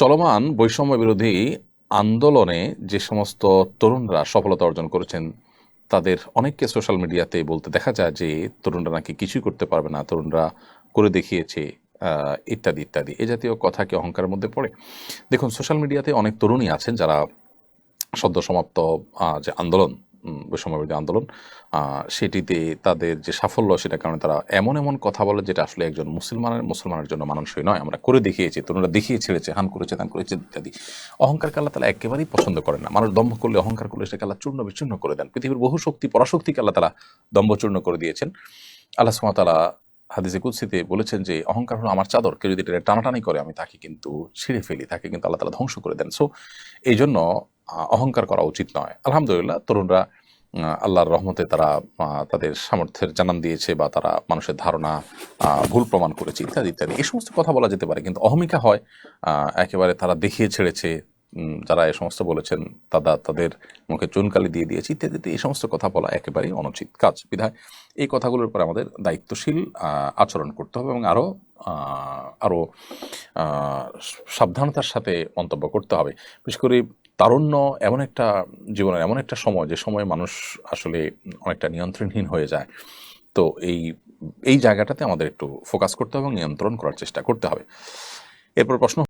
চলমান বৈষম্য বিরোধী আন্দোলনে যে সমস্ত তরুণরা সফলতা অর্জন করেছেন, তাদের অনেককে সোশ্যাল মিডিয়াতে বলতে দেখা যায় যে তরুণরা নাকি কিছুই করতে পারবে না, তরুণরা করে দেখিয়েছে ইত্যাদি ইত্যাদি। এ জাতীয় কথা কি অহংকারের মধ্যে পড়ে? দেখুন, সোশ্যাল মিডিয়াতে অনেক তরুণী আছেন যারা সদ্য সমাপ্ত যে আন্দোলন উম, বৈষম্য বিরোধী আন্দোলন সেটিতে তাদের যে সাফল্য সেটার কারণে তারা এমন এমন কথা বলে যেটা আসলে একজন মুসলমানের মুসলমানের জন্য মানানসই নয়। আমরা করে দেখিয়েছি তরুণরা দেখিয়ে ছেড়েছে হান করেছে তান করেছে ইত্যাদি। অহংকারকে আল্লাহ তালা একেবারেই পছন্দ করেন না। মানুষ দম্ভ করলে অহংকার করলে সেটাকে আল্লাহ চূর্ণ বিচূর্ণ করে দেন। পৃথিবীর বহু শক্তি পরাশক্তিকে আল্লাহ তালা দম্ভচূর্ণ করে দিয়েছেন। আল্লাহ সুমাতালা হাদিসে কুৎসিতে বলেছেন যে অহংকার হলো আমার চাদর। কেউ যদি এটা টানাটানি করে আমি তাকে কিন্তু ছিঁড়ে ফেলি তাকে কিন্তু আল্লাহ তালা ধ্বংস করে দেন। সো এই জন্য অহংকার করা উচিত নয়। আলহামদুলিল্লাহ তরুণরা আল্লাহর রহমতে তারা তাদের সামর্থ্যের জানান দিয়েছে বা তারা মানুষের ধারণা ভুল প্রমাণ করেছে ইত্যাদি ইত্যাদি। এই সমস্ত কথা বলা যেতে পারে কিন্তু অহমিকা হয় একেবারে তারা দেখিয়ে ছেড়েছে যারা এ সমস্ত বলেছেন তারা তাদের মুখে চুনকালি দিয়ে দিয়েছে ইত্যাদি ইত্যাদি, এই সমস্ত কথা বলা একেবারেই অনুচিত। কাজ বিধায় এই কথাগুলোর উপর আমাদের দায়িত্বশীল আচরণ করতে হবে এবং আরও আরও সাবধানতার সাথে মন্তব্য করতে হবে। বিশেষ করে তারুণ্য এমন একটা জীবনের, এমন একটা সময়, যে সময় মানুষ আসলে অনেকটা নিয়ন্ত্রণহীন হয়ে যায়। তো এই এই জায়গাটাতে আমাদের একটু ফোকাস করতে হবে এবং নিয়ন্ত্রণ করার চেষ্টা করতে হবে। এরপর প্রশ্ন